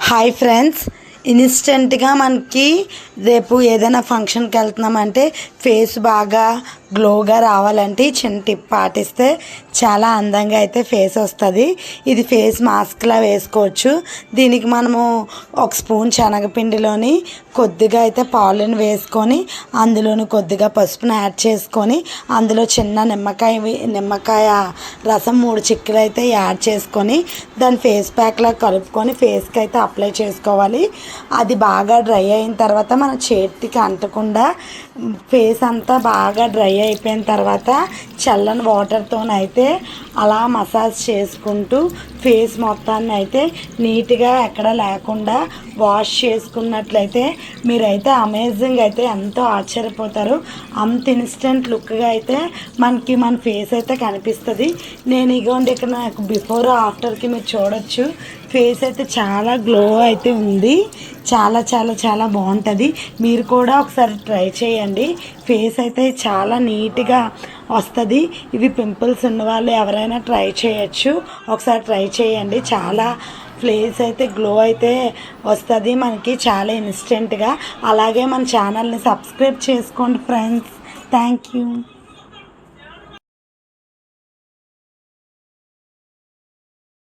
Hi friends ఇన్స్టెంట్గా మనకి రేపు ఏదైనా ఫంక్షన్కి వెళ్తున్నామంటే ఫేస్ బాగా గ్లోగా రావాలంటే ఈ చిన్న టిప్ పాటిస్తే చాలా అందంగా అయితే ఫేస్ వస్తుంది. ఇది ఫేస్ మాస్క్లా వేసుకోవచ్చు. దీనికి మనము ఒక స్పూన్ శనగపిండిలోని కొద్దిగా అయితే పాలను వేసుకొని అందులోని కొద్దిగా పసుపును యాడ్ చేసుకొని అందులో చిన్న నిమ్మకాయ నిమ్మకాయ రసం మూడు చిక్కులు అయితే యాడ్ చేసుకొని దాని ఫేస్ ప్యాక్లా కలుపుకొని ఫేస్కి అయితే అప్లై చేసుకోవాలి. అది బాగా డ్రై అయిన తర్వాత మన చేతికి అంటకుండా ఫేస్ అంతా బాగా డ్రై అయిపోయిన తర్వాత చల్లని వాటర్తోనైతే అలా మసాజ్ చేసుకుంటూ ఫేస్ మొత్తాన్ని అయితే నీట్గా ఎక్కడ లేకుండా వాష్ చేసుకున్నట్లయితే మీరైతే అమేజింగ్ అయితే ఎంతో ఆశ్చర్యపోతారు. అంత ఇన్స్టెంట్ లుక్గా అయితే మనకి మన ఫేస్ అయితే కనిపిస్తుంది. నేను ఇగోండి ఇక్కడ నాకు బిఫోర్ ఆఫ్టర్కి మీరు చూడొచ్చు. ఫేస్ అయితే చాలా గ్లో అయితే ఉంది. చాలా చాలా చాలా బాగుంటుంది. మీరు కూడా ఒకసారి ట్రై చేయండి. ఫేస్ అయితే చాలా నీట్గా వస్తుంది. ఇవి పింపుల్స్ ఉన్న వాళ్ళు ఎవరైనా ట్రై చేయొచ్చు. ఒకసారి ట్రై చేయండి. చాలా ఫేస్ అయితే గ్లో అయితే వస్తుంది మనకి చాలా ఇన్స్టెంట్గా. అలాగే మన ఛానల్ని సబ్స్క్రైబ్ చేసుకోండి ఫ్రెండ్స్. Thank you